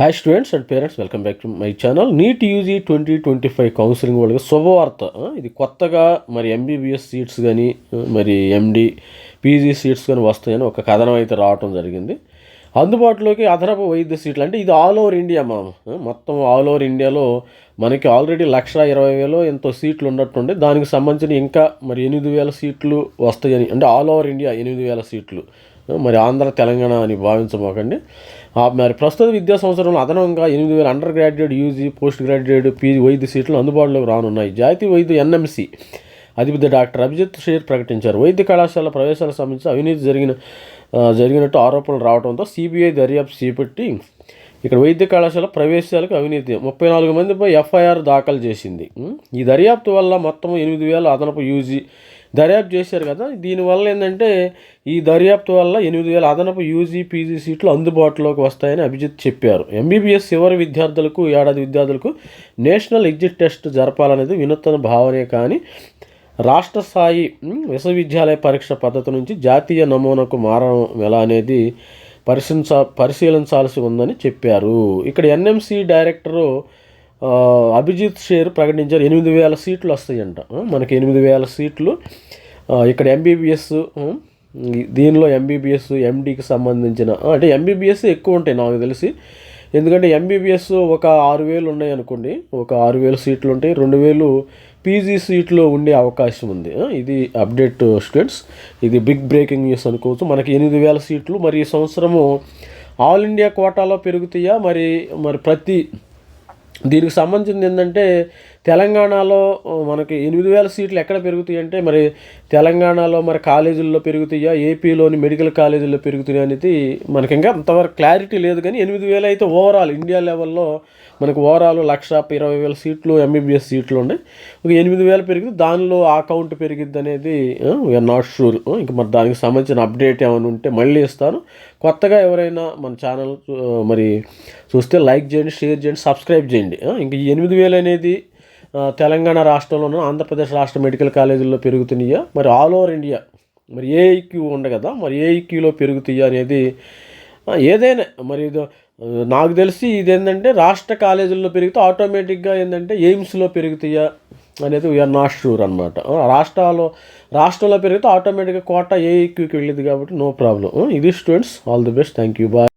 Hi students and parents welcome back to my channel NEET UG twenty twenty five counselling వాళ్ళకి శుభవార్త. ఇది కొత్తగా మరి ఎంబీబీఎస్ సీట్స్ కానీ మరి ఎండి పీజీ సీట్స్ కానీ వస్తాయని ఒక కథనం అయితే రావటం జరిగింది. అందుబాటులోకి అదనపు వైద్య సీట్లు అంటే ఇది ఆల్ ఓవర్ ఇండియా మనం మొత్తం ఆల్ ఓవర్ ఇండియాలో మనకి ఆల్రెడీ లక్ష ఇరవై వేలు ఎంతో సీట్లు ఉన్నట్టుండే. దానికి సంబంధించిన ఇంకా మరి ఎనిమిది వేల సీట్లు వస్తాయని అంటే ఆల్ ఓవర్ ఇండియా ఎనిమిది వేల సీట్లు. మరి ఆంధ్ర తెలంగాణ అని భావించబోకండి. మరి ప్రస్తుత విద్యా సంవత్సరంలో అదనంగా ఎనిమిది వేల undergraduate UG postgraduate PG వైద్య సీట్లు అందుబాటులోకి రానున్నాయి. జాతీయ వైద్య ఎన్ఎంసి అధిపతి డాక్టర్ అభిజిత్ షేర్ ప్రకటించారు. వైద్య కళాశాల ప్రవేశాలకు సంబంధించి అవినీతి జరిగిన జరిగినట్టు ఆరోపణలు రావడంతో సిబిఐ దర్యాప్తు చేపట్టి ఇక్కడ వైద్య కళాశాల ప్రవేశాలకు అవినీతి. ముప్పై నాలుగు మందిపై ఎఫ్ఐఆర్ దాఖలు చేసింది. ఈ దర్యాప్తు వల్ల మొత్తం ఎనిమిది వేల అదనపు యూజీ దర్యాప్తు చేశారు కదా. దీనివల్ల ఏంటంటే ఈ దర్యాప్తు వల్ల ఎనిమిది వేల అదనపు యూజీ పీజీ సీట్లు అందుబాటులోకి వస్తాయని అభిజిత్ చెప్పారు. ఎంబీబీఎస్ చివరి విద్యార్థులకు ఏడాది విద్యార్థులకు నేషనల్ ఎగ్జిట్ టెస్ట్ జరపాలనేది వినూత్న భావనే కానీ రాష్ట్ర స్థాయి విశ్వవిద్యాలయ పరీక్ష పద్ధతి నుంచి జాతీయ నమూనాకు మారడం ఎలా అనేది పరిశీలించ పరిశీలించాల్సి ఉందని చెప్పారు. ఇక్కడ ఎన్ఎంసి డైరెక్టరు అభిజిత్ షేర్ ప్రకటించారు ఎనిమిది వేల సీట్లు వస్తాయంట. మనకి ఎనిమిది వేల సీట్లు. ఇక్కడ ఎంబీబీఎస్ దీనిలో ఎంబీబీఎస్ ఎండీకి సంబంధించిన అంటే ఎంబీబీఎస్ ఎక్కువ ఉంటాయి నాకు తెలిసి. ఎందుకంటే ఎంబీబీఎస్ ఒక ఆరు వేలు ఉన్నాయి అనుకోండి ఒక ఆరు వేలు సీట్లు ఉంటాయి రెండు వేలు పీజీ సీట్లో ఉండే అవకాశం ఉంది. ఇది అప్డేట్ స్టూడెంట్స్. ఇది బిగ్ బ్రేకింగ్ న్యూస్ అనుకోవచ్చు. మనకి ఎనిమిది వేల సీట్లు. మరి ఈ సంవత్సరము ఆల్ ఇండియా కోటాలో పెరుగుతాయా? మరి మరి ప్రతి దీనికి సంబంధించింది ఏంటంటే తెలంగాణలో మనకి ఎనిమిది వేల సీట్లు ఎక్కడ పెరుగుతాయి అంటే మరి తెలంగాణలో మరి కాలేజీల్లో పెరుగుతాయా ఏపీలోని మెడికల్ కాలేజీల్లో పెరుగుతాయా అనేది మనకి ఇంకా అంతవరకు క్లారిటీ లేదు. కానీ ఎనిమిది వేలు అయితే ఓవరాల్ ఇండియా లెవెల్లో మనకు ఓవరాల్ లక్ష ఇరవై వేల సీట్లు ఎంబీబీఎస్ సీట్లు ఉన్నాయి. ఒక ఎనిమిది వేలు పెరిగింది దానిలో ఆ కౌంట్ పెరిగిద్ది అనేది వీఆర్ నాట్ షూర్ ఇంకా మరి దానికి సంబంధించిన అప్డేట్ ఏమైనా ఉంటే మళ్ళీ ఇస్తాను. కొత్తగా ఎవరైనా మన ఛానల్ మరి చూస్తే లైక్ చేయండి షేర్ చేయండి సబ్స్క్రైబ్ చేయండి. ఆ, ఇంక ఈ ఎనిమిది వేలు అనేది తెలంగాణ రాష్ట్రంలోనూ ఆంధ్రప్రదేశ్ రాష్ట్ర మెడికల్ కాలేజీల్లో పెరుగుతున్నాయా? మరి ఆల్ ఓవర్ ఇండియా మరి ఏఐక్యూ ఉండ కదా మరి ఏఐక్యూలో పెరుగుతాయా అనేది ఏదైనా మరి ఇది నాకు తెలిసి ఇది ఏంటంటే రాష్ట్ర కాలేజీల్లో పెరిగితే ఆటోమేటిక్గా ఏంటంటే ఎయిమ్స్లో పెరుగుతాయా అనేది వీఆర్ నాట్ షూర్ అనమాట రాష్ట్రాల్లో రాష్ట్రంలో పెరిగితే ఆటోమేటిక్గా కోట ఏఐక్యూకి వెళ్ళేది కాబట్టి నో ప్రాబ్లం ఇది students all the best thank you bye